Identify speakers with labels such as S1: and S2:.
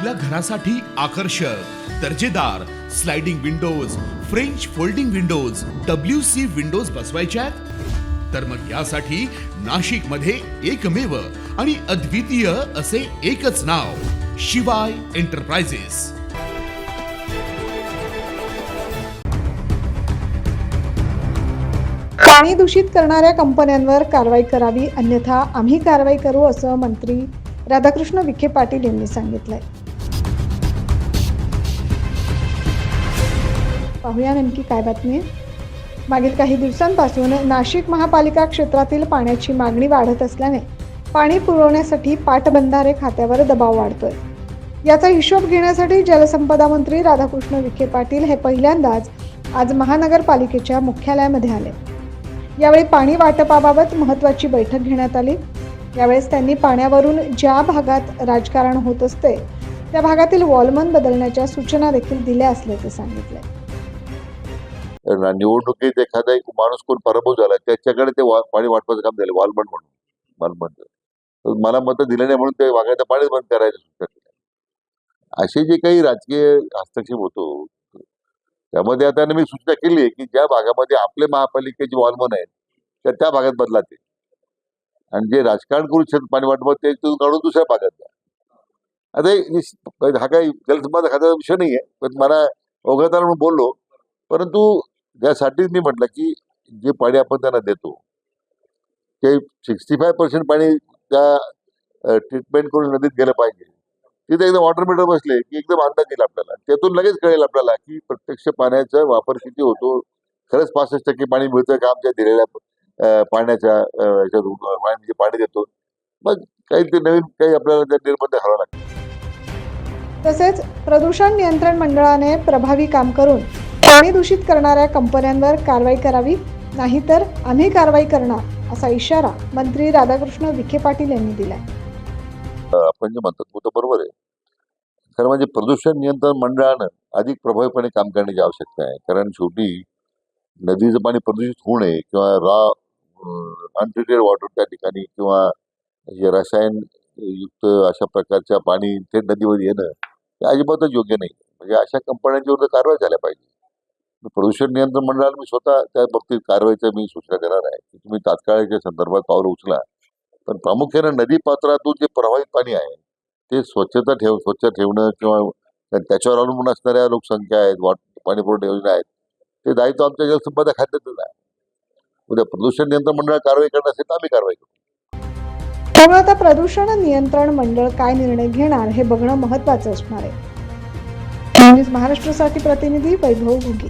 S1: आपल्या घरासाठी आकर्षक दर्जेदार sliding windows French folding windows W C windows बसवायच्या तर मग यासाठी नाशिकमध्ये एकमेव आणि अद्वितीय असे एकच नाव शिवाय एंटरप्राइजेस
S2: पाणी दूषित करणाऱ्या कंपन्यांवर कारवाई करावी अन्यथा आम्ही कारवाई करू असं मंत्री राधाकृष्ण विखे पाटील यांनी सांगितलंय. पाहूया नेमकी काय बातमी आहे. मागील काही दिवसांपासून नाशिक महापालिका क्षेत्रातील पाण्याची मागणी वाढत असल्याने पाणी पुरवण्यासाठी पाटबंधारे खात्यावर दबाव वाढतोय. याचा हिशोब घेण्यासाठी जलसंपदा मंत्री राधाकृष्ण विखे पाटील हे पहिल्यांदाच आज महानगरपालिकेच्या मुख्यालयामध्ये आले. यावेळी पाणी वाटपाबाबत महत्त्वाची बैठक घेण्यात आली. यावेळेस त्यांनी पाण्यावरून ज्या भागात राजकारण होत असते त्या भागातील वॉलमन बदलण्याच्या सूचना देखील दिल्या असल्याचे सांगितले.
S3: निवडणुकीत एखादा एक माणूस कोण पराभव झाला त्याच्याकडे ते पाणी वाटपाचं काम झालं वालबंड म्हणून मालबंड मला मतं दिले नाही म्हणून ते वागायचं पाणीच बंद करायचं सुद्धा असे जे काही राजकीय हस्तक्षेप होतो त्यामध्ये आता मी सूचना केली आहे की ज्या भागामध्ये आपले महापालिकेचे वॉलमन आहेत त्या त्या भागात बदला ते. आणि जे राजकारण करू शकत पाणी वाटप ते काढून दुसऱ्या भागात द्या आता हा काही जलसंपदा खात्याचा विषय नाही आहे पण मला अवघड म्हणून बोललो. परंतु त्यासाठीच मी म्हटलं की जे पाणी आपण त्यांना देतो ते सिक्स्टी फाय पर्सेंट पाणी त्या ट्रीटमेंट करून नदीत गेलं पाहिजे. तिथे एकदम वॉटर मीटर बसले की एकदम अंदाज येईल आपल्याला. त्यातून लगेच कळेल आपल्याला की प्रत्यक्ष पाण्याचा वापर किती होतो. खरंच पासष्ट टक्के पाणी मिळतं का आमच्या दिलेल्या पाण्याच्या अं, ह्याच्यातून पाणी म्हणजे पाणी देतो. मग काही ते नवीन काही आपल्याला त्या निर्बंध घालावं लागतं
S2: तसेच प्रदूषण नियंत्रण मंडळाने प्रभावी काम करून पाणी दूषित करणाऱ्या कंपन्यांवर कारवाई करावी नाहीतर आम्ही कारवाई करणार असा इशारा मंत्री राधाकृष्ण विखे पाटील यांनी दिलाय.
S3: आपण जे म्हणतात तो तर बरोबर आहे. खरं म्हणजे प्रदूषण नियंत्रण मंडळानं अधिक प्रभावीपणे काम करण्याची आवश्यकता आहे. कारण शेवटी नदीचं पाणी प्रदूषित होऊ नये किंवा रॉ अनट्रीटेड वॉटर त्या ठिकाणी किंवा हे रसायन युक्त अशा प्रकारच्या पाणी थेट नदीवर येणं हे अजिबातच योग्य नाही. म्हणजे अशा कंपन्यांच्या विरुद्ध कारवाई झाल्या पाहिजे. प्रदूषण नियंत्रण मंडळाला मी स्वतः त्या बाबतीत कारवाईच्या मी सूचना देणार आहे. की तुम्ही तात्काळच्या संदर्भात पावलं उचला. पण प्रामुख्याने नदी पात्रातून जे प्रवाहित पाणी आहे ते स्वच्छता ठेव स्वच्छ ठेवणं किंवा त्याच्यावर अवलंबून असणाऱ्या लोकसंख्या आहेत वॉटर पाणी पुरवठा योजना आहेत ते दायित्व आमच्या जलसंपदा खात्यातच आहे. उद्या प्रदूषण नियंत्रण मंडळ कारवाई करणार असेल तर आम्ही कारवाई करू.
S2: त्यामुळे आता प्रदूषण नियंत्रण मंडळ काय निर्णय घेणार हे बघणं महत्वाचं असणार आहे. न्यूज महाराष्ट्रासाठी प्रतिनिधी वैभव घुगे